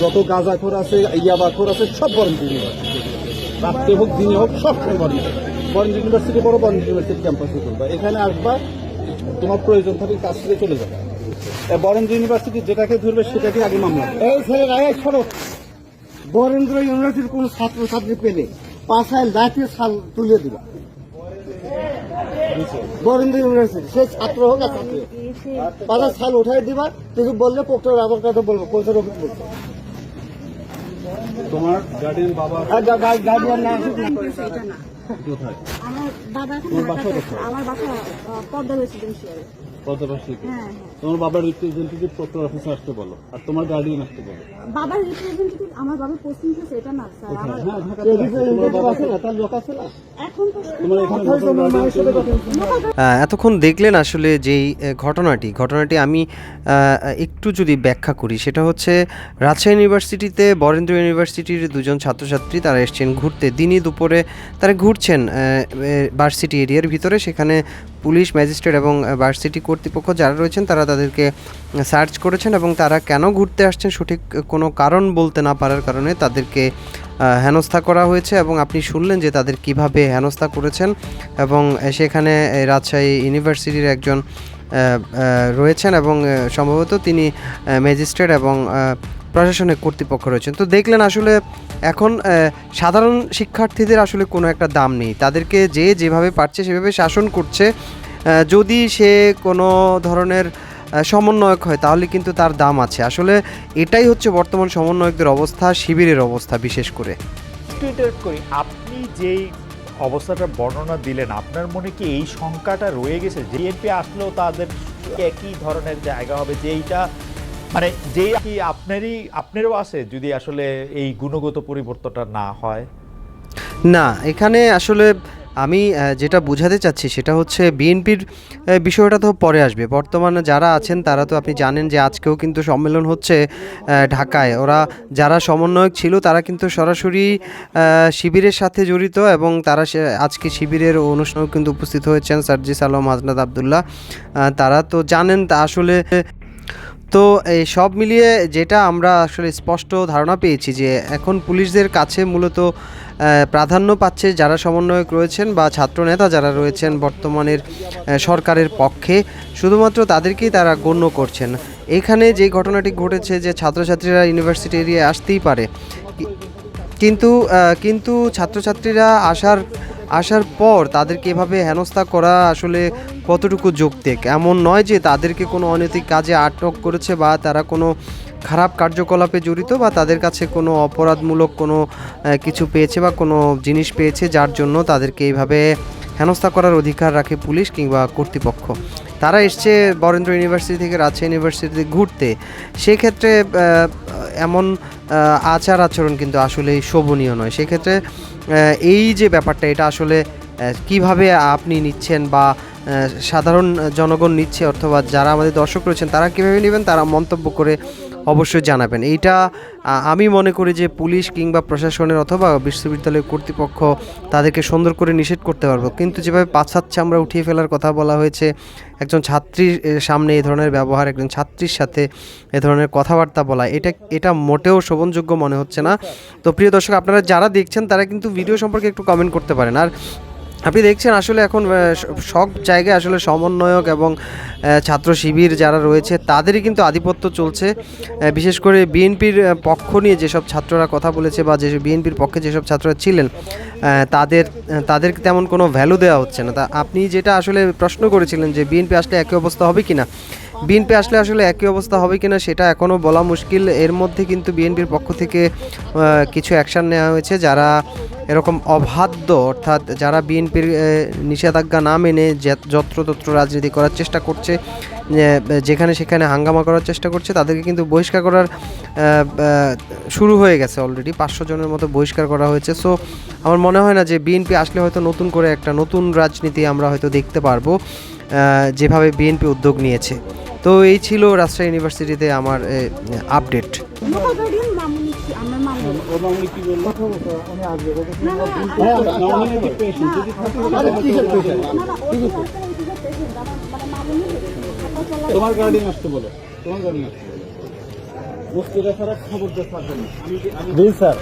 যত গাঁজাখোর আছে, ইয়াবাখোর আছে, সব বরেন্দ্র ইউনিভার্সিটি হোক, দিনে হোক, সব সময় বরেন্দ্র ইউনিভার্সিটি বড় বরেন্দ্র ইউনিভার্সিটি ক্যাম্পাসে করবা এখানে আসবা, তোমার প্রয়োজন থাকলে কাজ করে চলে যাবে। বরেন্দ্র ইউনিভার্সিটি যেটাকে ধরবে, সেটাকে আগে মামলা। এই ছেলেরা, এই সড়ক বরেন্দ্র ইউনিভার্সিটির কোন ছাত্র ছাত্রী পেলে পাশায় লাঠি সাল তুলে দিবা। বরেন্দ্র ইউনিভার্সিটি সে ছাত্র হোক আর ছাত্রী হোক। সাল উঠাই দিবা কিছু বললে পোক্তর আমার কথা বলব পোক্তর অফিস বলব তোমার গার্ডিয়ান বাবা গার্ডিয়ান না আমার বাবা। আমার বাসা পদ্মা রেসিডেন্সিয়াল পদ্মবাসীকে হ্যাঁ হ্যাঁ। তোমার বাবার রিপ্রেজেন্টেটিভ প্রক্টর অফিসে আসতে বলো? আর তোমার গার্ডিয়ান আসতে বলো? বাবার রিপ্রেজেন্টেটিভ আমার বাবার পোস্টিং আছে এটা না স্যার। আমার হ্যাঁ আছে। তোমার বাবা আছে না? তার লোক আছে না? এখন তো তোমার এখানে নতুন guardian তৈরি করতে আহ, এতক্ষণ দেখলেন আসলে যেই ঘটনাটি ঘটনাটি আমি একটু যদি ব্যাখ্যা করি সেটা হচ্ছে রাজশাহী ইউনিভার্সিটিতে বরেন্দ্র ইউনিভার্সিটির দুজন ছাত্রছাত্রী তারা এসছেন ঘুরতে। দিনই দুপুরে তারা ঘুরছেন ভার্সিটি এরিয়ার ভিতরে। সেখানে পুলিশ, ম্যাজিস্ট্রেট এবং ভার্সিটি কর্তৃপক্ষ যারা রয়েছেন তারা তাদেরকে সার্চ করেছেন এবং তারা কেন ঘুরতে আসছেন সঠিক কোনো কারণ বলতে না পারার কারণে তাদেরকে হেনস্থা করা হয়েছে এবং আপনি শুনলেন যে তাদের কীভাবে হেনস্থা করেছেন এবং সেখানে রাজশাহী ইউনিভার্সিটির একজন রয়েছেন এবং সম্ভবত তিনি ম্যাজিস্ট্রেট এবং প্রশাসনিক কর্তৃপক্ষ রয়েছেন। তো দেখলেন আসলে এখন সাধারণ শিক্ষার্থীদের আসলে কোনো একটা দাম নেই। তাদেরকে যে যেভাবে পারছে সেভাবে শাসন করছে। যদি সে কোনো ধরনের সমন্বয়ক হয় তাহলে কিন্তু তার দাম আছে। আসলে এটাই হচ্ছে বর্তমান সমন্বয়কদের অবস্থা, শিবিরের অবস্থা বিশেষ করে। করি। আপনি যেই অবস্থাটা বর্ণনা দিলেন, আপনার মনে কি এই শঙ্কাটা রয়ে গেছে? বিএনপি আসলেও তাদের একই ধরনের জায়গা হবে যে এইটা মানে যেই কি আপনারই, আপনারও আছে যদি আসলে এই গুণগত পরিবর্তনটা না হয়? না, এখানে আসলে আমি যেটা বোঝাতে চাচ্ছি সেটা হচ্ছে বিএনপির বিষয়টা তো পরে আসবে। বর্তমানে যারা আছেন তারা তো আপনি জানেন যে আজকেও কিন্তু সম্মেলন হচ্ছে ঢাকায়। ওরা যারা সমন্বয়ক ছিল তারা কিন্তু সরাসরি শিবিরের সাথে জড়িত এবং তারা আজকে শিবিরের অনুষ্ঠানেও কিন্তু উপস্থিত হয়েছেন সার্জিস আলম হাজনাদ আবদুল্লাহ। তারা তো জানেন তা আসলে তো, এই সব মিলিয়ে যেটা আমরা আসলে স্পষ্ট ধারণা পেয়েছি যে এখন পুলিশদের কাছে মূলত প্রাধান্য পাচ্ছে যারা সমন্বয়ক রয়েছেন বা ছাত্রনেতা যারা রয়েছেন বর্তমানের সরকারের পক্ষে। শুধুমাত্র তাদেরকেই তারা গণ্য করছেন। এখানে যে ঘটনাটি ঘটেছে যে ছাত্রছাত্রীরা ইউনিভার্সিটি এরিয়ায় আসতেই পারে। কিন্তু কিন্তু ছাত্রছাত্রীরা আসার আসার পর তাদেরকে এভাবে হেনস্থা করা আসলে কতটুকু যৌক্তিক? এমন নয় যে তাদেরকে কোনো অনৈতিক কাজে আটক করেছে বা তারা কোনো খারাপ কার্যকলাপে জড়িত বা তাদের কাছে কোনো অপরাধমূলক কোনো কিছু পেয়েছে বা কোনো জিনিস পেয়েছে যার জন্য তাদেরকে এইভাবে হেনস্থা করার অধিকার রাখে পুলিশ কিংবা কর্তৃপক্ষ। তারা এসছে বরেন্দ্র ইউনিভার্সিটি থেকে রাজশাহী ইউনিভার্সিটিতে ঘুরতে। সেক্ষেত্রে এমন আচার আচরণ কিন্তু আসলেই শোভনীয় নয়। সেক্ষেত্রে এই যে ব্যাপারটা, এটা আসলে কীভাবে আপনি নিচ্ছেন বা সাধারণ জনগণ নিচ্ছে অথবা যারা আমাদের দর্শক রয়েছেন, তারা কীভাবে নেবেন, তারা মন্তব্য করে অবশ্যই জানাবেন। এইটা আমি মনে করি যে পুলিশ কিংবা প্রশাসনের অথবা বিশ্ববিদ্যালয় কর্তৃপক্ষ তাদেরকে সুন্দর করে নিষেধ করতে পারব। কিন্তু যেভাবে পাঁচ পাছাচ্ছে আমরা উঠিয়ে ফেলার কথা বলা হয়েছে, একজন ছাত্রীর সামনে এই ধরনের ব্যবহার, একজন ছাত্রীর সাথে এ ধরনের কথাবার্তা বলা, এটা এটা মোটেও শোভনযোগ্য মনে হচ্ছে না। তো প্রিয় দর্শক, আপনারা যারা দেখছেন, তারা কিন্তু ভিডিও সম্পর্কে একটু কমেন্ট করতে পারেন। আর আপনি দেখছেন আসলে এখন সব জায়গায় আসলে সমন্বয়ক এবং ছাত্র শিবির যারা রয়েছে, তাদেরই কিন্তু আধিপত্য চলছে। বিশেষ করে বিএনপির পক্ষ নিয়ে যেসব ছাত্ররা কথা বলেছে বা যে বিএনপির পক্ষে যেসব ছাত্ররা ছিলেন তাদের তাদেরকে তেমন কোনো ভ্যালু দেওয়া হচ্ছে না। তা আপনি যেটা আসলে প্রশ্ন করেছিলেন যে বিএনপি আসলে একই অবস্থা হবে কি না বিএনপি আসলে আসলে একই অবস্থা হবে কিনা সেটা এখনও বলা মুশকিল। এর মধ্যে কিন্তু বিএনপির পক্ষ থেকে কিছু অ্যাকশন নেওয়া হয়েছে। যারা এরকম অবাধ্য, অর্থাৎ যারা বিএনপির নিষেধাজ্ঞা না মেনে যত্রতত্র রাজনীতি করার চেষ্টা করছে যেখানে সেখানে হাঙ্গামা করার চেষ্টা করছে, তাদেরকে কিন্তু বহিষ্কার করার শুরু হয়ে গেছে অলরেডি পাঁচশো জনের মতো বহিষ্কার করা হয়েছে। সো আমার মনে হয় না যে বিএনপি আসলে হয়তো নতুন করে একটা নতুন রাজনীতি আমরা হয়তো দেখতে পারব যেভাবে বিএনপি উদ্যোগ নিয়েছে। তো এই ছিল রাজশাহী ইউনিভার্সিটিতে আমার আপডেট। তোমার গার্ডিয়ান আসতে বলো তোমার গার্ডিয়ান আসতে বলো বস্তুটা ছাড়া খবর দিয়ে থাকবেন আমি স্যার।